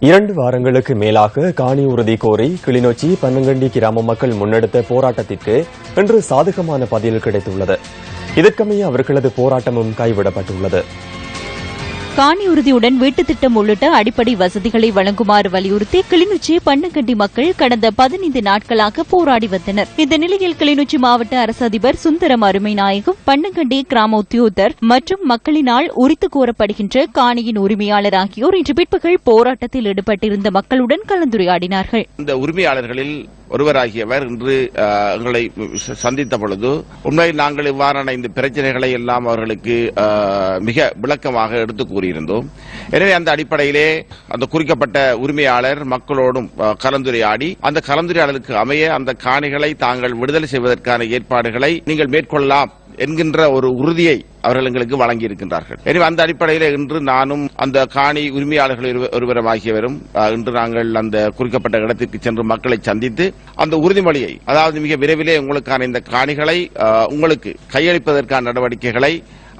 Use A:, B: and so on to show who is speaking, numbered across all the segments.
A: இரண்டு வாரங்களுக்கு மேலாக காணி உறுதி கோரி கிளிநொச்சி பன்னங்கண்டி கிராம மக்கள் முன்னெடுத்த போராட்டத்திற்கு இன்று சாதகமான பதில் கிடைத்துள்ளது. இதற்கமைய அவர்களது போராட்டமும் கைவிடப்பட்டுள்ளது.
B: காணி உறுதியுடன் வீட்டுத் திட்டம் உள்ளிட்ட அடிப்படை வசதிகளை வழங்குமாறு வலியுறுத்தி கிளிநொச்சி பன்னங்கண்டி மக்கள் கடந்த பதினைந்து நாட்களாக போராடி வந்தனர். இந்த நிலையில் கிளிநொச்சி மாவட்ட அரசு அதிபர் சுந்தரம் அருமைநாயகம் பண்ணங்கண்டி கிராம உத்தியோதர் மற்றும் மக்களினால் உரித்து கோரப்படுகின்ற காணியின் உரிமையாளர் ஆகியோர் இன்று பிற்பகல் போராட்டத்தில் ஈடுபட்டிருந்த மக்களுடன் கலந்துரையாடினார்கள்.
C: இந்த உரிமையாளர்களில் ஒருவராகியவர் இன்று எங்களை சந்தித்த பொழுது உண்மையில் நாங்கள் இவ்வாறான இந்த பிரச்சனைகளை எல்லாம் அவர்களுக்கு மிக விளக்கமாக எடுத்து கூறியிருந்தோம். எனவே அந்த அடிப்படையிலே அந்த குறிக்கப்பட்ட உரிமையாளர் மக்களோடும் கலந்துரையாடி அந்த கலந்துரையாடலுக்கு அமைய அந்த காணிகளை தாங்கள் விடுதலை செய்வதற்கான ஏற்பாடுகளை நீங்கள் மேற்கொள்ளலாம். என்கின்ற ஒரு உறுதியை அவர்கள் எங்களுக்கு வழங்கியிருக்கின்றார்கள். எனவே அந்த அடிப்படையில் இன்று நானும் அந்த காணி உரிமையாளர்கள் ஒருவரும் ஆகியவரும் இன்று நாங்கள் அந்த குறிக்கப்பட்ட இடத்திற்கு சென்று மக்களை சந்தித்து அந்த உறுதிமொழியை அதாவது மிக விரைவிலே உங்களுக்கான இந்த காணிகளை உங்களுக்கு கையளிப்பதற்கான நடவடிக்கைகளை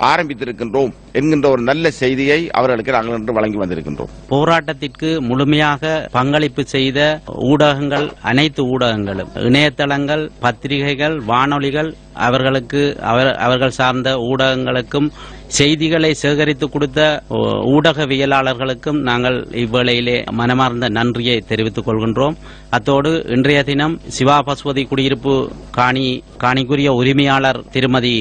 C: ஆரம்பித்திருக்கின்றோம் என்கின்ற ஒரு நல்ல செய்தியை அவர்களுக்கு நாங்கள் இன்று வழங்கி வந்திருக்கின்றோம்.
D: போராட்டத்திற்கு முழுமையாக பங்களிப்பு செய்த ஊடகங்கள் அனைத்து ஊடகங்களும் இணையதளங்கள் பத்திரிகைகள் வானொலிகள் அவர்களுக்கு அவர்- அவர்கள் சார்ந்த ஊடகங்களுக்கும் செய்திகளை சேகரித்து கொடுத்த ஊடகவியலாளர்களுக்கும் நாங்கள் இவ்வேளையிலே மனமார்ந்த நன்றியை தெரிவித்துக் கொள்கின்றோம். அத்தோடு இன்றைய தினம் சிவா பசுபதி குடியிருப்பு காணி காணிக்குரிய உரிமையாளர் திருமதி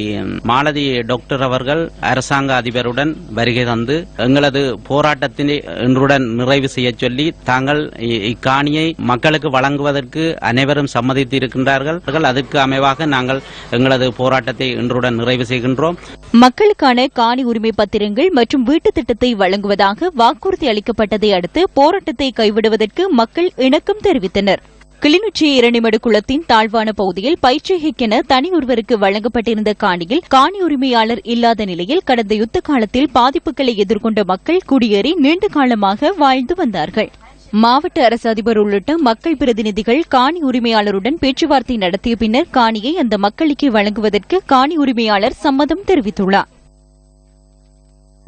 D: மாலதி டாக்டர் அவர்கள் அரசாங்க அதிபருடன் வருகை தந்து எங்களது போராட்டத்தினை இன்றுடன் நிறைவு செய்ய சொல்லி தாங்கள் இக்காணியை மக்களுக்கு வழங்குவதற்கு அனைவரும் சம்மதித்து இருக்கின்றார்கள் அதற்கு அமைவாக நாங்கள் எங்கள் எங்களது போராட்டத்தை இன்றுடன் நிறைவு செய்கின்றோம்.
B: மக்களுக்கான காணி உரிமை பத்திரங்கள் மற்றும் வீட்டுத் திட்டத்தை வழங்குவதாக வாக்குறுதி அளிக்கப்பட்டதை அடுத்து போராட்டத்தை கைவிடுவதற்கு மக்கள் இணக்கம் தெரிவித்தனர். கிளிநொச்சி இரணிமடு குளத்தின் தாழ்வான பகுதியில் பயிற்சிகைக்கென தனி ஒருவருக்கு வழங்கப்பட்டிருந்த காணியில் காணி உரிமையாளர் இல்லாத நிலையில் கடந்த யுத்த காலத்தில் பாதிப்புகளை எதிர்கொண்ட மக்கள் குடியேறி நீண்ட காலமாக வாழ்ந்து வந்தார்கள். மாவட்ட அரசு அதிபர் உள்ளிட்ட மக்கள் பிரதிநிதிகள் காணி உரிமையாளருடன் பேச்சுவார்த்தை நடத்திய பின்னர் காணியை அந்த மக்களுக்கு வழங்குவதற்கு காணி உரிமையாளர் சம்மதம் தெரிவித்துள்ளார்.